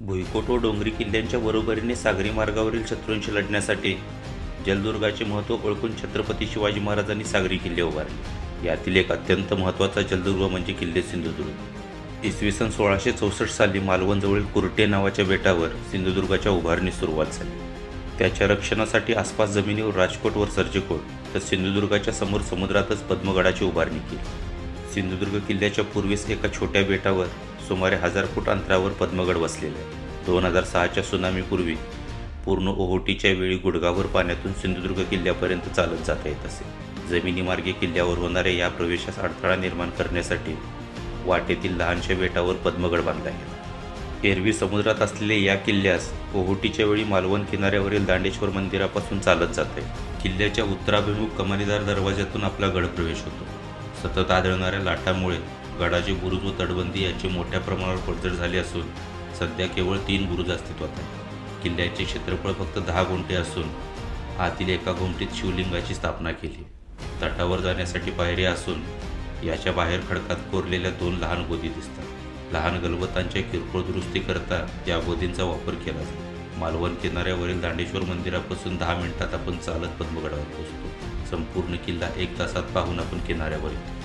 भुईकोट व डोंगरी किल्ल्यांच्या बरोबरीने सागरी मार्गावरील शत्रूंशी लढण्यासाठी जलदुर्गाचे महत्त्व ओळखून छत्रपती शिवाजी महाराजांनी सागरी किल्ले उभारले. यातील एक अत्यंत महत्त्वाचा जलदुर्ग म्हणजे किल्ले सिंधुदुर्ग. इसवी सन सोळाशे चौसष्ट साली मालवणजवळील कुर्टे नावाच्या बेटावर सिंधुदुर्गाच्या उभारणीस सुरुवात झाली. त्याच्या रक्षणासाठी आसपास जमिनीवर राजकोट व सर्जकोट तर सिंधुदुर्गाच्या समोर समुद्रातच पद्मगडाची उभारणी केली. सिंधुदुर्ग किल्ल्याच्या पूर्वेस एका छोट्या बेटावर सुमारे हजार फूट अंतरावर पद्मगड वसलेला. आहे दोन हजार सहाच्या सुनामीपूर्वी पूर्ण ओहोटीच्या वेळी गुडगावर पाण्यातून सिंधुदुर्ग किल्ल्यापर्यंत चालत जाता येत असे. जमिनीमार्गे किल्ल्यावर होणाऱ्या या प्रवेशास अडथळा निर्माण करण्यासाठी वाटेतील लहानशा बेटावर पद्मगड बांधला गेला. एरवी समुद्रात असलेल्या या किल्ल्यास ओहोटीच्या वेळी मालवण किनाऱ्यावरील दांडेश्वर मंदिरापासून चालत जाते. किल्ल्याच्या उत्तराभिमुख कमानीदार दरवाज्यातून आपला गड प्रवेश होतो. सतत आढळणाऱ्या लाटांमुळे गडाचे बुरुज व तटबंदी याचे मोठ्या प्रमाणावर पडझड झाली असून सध्या केवळ तीन बुरुज अस्तित्वात आहेत. किल्ल्याचे क्षेत्रफळ फक्त दहा गुंठे असून आतील एका गुंठीत शिवलिंगाची स्थापना केली. तटावर जाण्यासाठी पायऱ्या असून याच्या बाहेर खडकात कोरलेल्या दोन लहान गोदी दिसतात. लहान गलबतांच्या किरकोळ दुरुस्तीकरता या गोदींचा वापर केला जातो. मालवण किनाऱ्यावरील दांडेश्वर मंदिरापासून दहा मिनिटात आपण चालत पद्मगडावर पोहोचतो. संपूर्ण किल्ला एक तासात पाहून आपण किनाऱ्यावर येतो.